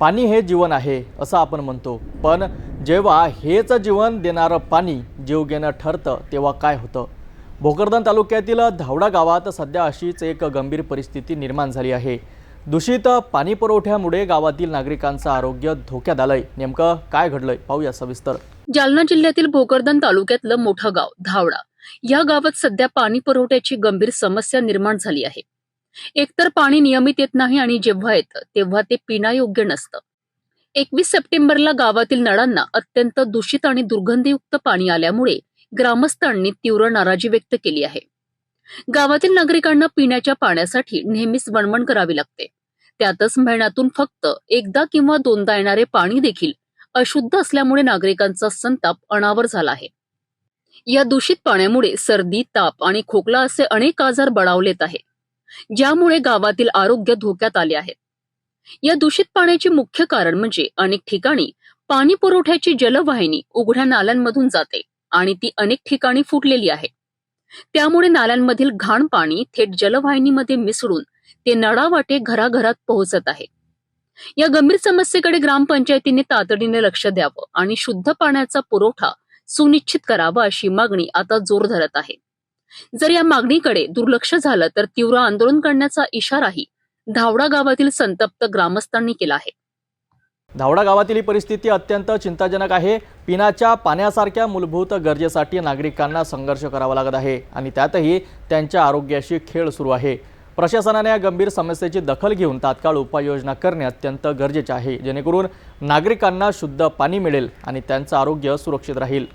पाणी हे जीवन आहे असं आपण म्हणतो. पण जेव्हा हेच जीवन देणारं पाणी जीवघेणं ठरतं तेव्हा काय होतं? भोकरदन तालुक्यातील धावडा गावात सध्या अशीच एक गंभीर परिस्थिती निर्माण झाली आहे. दूषित पाणी पुरवठ्यामुळे गावातील नागरिकांचं आरोग्य धोक्यात आलंय. नेमकं काय घडलंय? पाहूया सविस्तर. जालना जिल्ह्यातील भोकरदन तालुक्यातलं मोठं गाव धावडा. या गावात सध्या पाणी पुरवठ्याची गंभीर समस्या निर्माण झाली आहे. एकतर पाणी नियमित येत नाही आणि जेव्हा येतं तेव्हा ते पिण्यायोग्य नसतं. एकवीस सप्टेंबरला गावातील नळांना अत्यंत दूषित आणि दुर्गंधीयुक्त पाणी आल्यामुळे ग्रामस्थांनी तीव्र नाराजी व्यक्त केली आहे. गावातील नागरिकांना पिण्याच्या पाण्यासाठी नेहमीच वणवण करावी लागते. त्यातच महिन्यातून फक्त एकदा किंवा दोनदा येणारे पाणी देखील अशुद्ध असल्यामुळे नागरिकांचा संताप अनावर झाला आहे. या दूषित पाण्यामुळे सर्दी ताप आणि खोकला असे अनेक आजार बळावलेत आहे ज्यामुळे गावातील आरोग्य धोक्यात आले आहे. या दूषित पाण्याचे मुख्य कारण म्हणजे अनेक ठिकाणी पाणी पुरवठ्याची जलवाहिनी उघड्या नाल्यांमधून जाते आणि ती अनेक ठिकाणी फुटलेली आहे. त्यामुळे नाल्यांमधील घाण पाणी थेट जलवाहिनीमध्ये मिसळून ते नळावाटे घराघरात पोहोचत आहे. या गंभीर समस्येकडे ग्रामपंचायतीने तातडीने लक्ष द्यावं आणि शुद्ध पाण्याचा पुरवठा सुनिश्चित करावा अशी मागणी आता जोर धरत आहे. जर या मागणीकडे दुर्लक्ष झालं तर तीव्र आंदोलन करण्याचा इशाराही धावडा गावातील संतप्त ग्रामस्थांनी केला आहे. धावडा गावातील ही परिस्थिती अत्यंत चिंताजनक आहे. पिण्याच्या पाण्यासारख्या मूलभूत गरजेसाठी नागरिकांना संघर्ष करावा लागत आहे आणि त्यातही त्यांच्या आरोग्याशी खेळ सुरू आहे. प्रशासनाने या गंभीर समस्येची दखल घेऊन तात्काळ उपाययोजना करणे अत्यंत गरजेचे आहे. जेणेकरून नागरिकांना शुद्ध पाणी मिळेल आणि त्यांचं आरोग्य सुरक्षित राहील.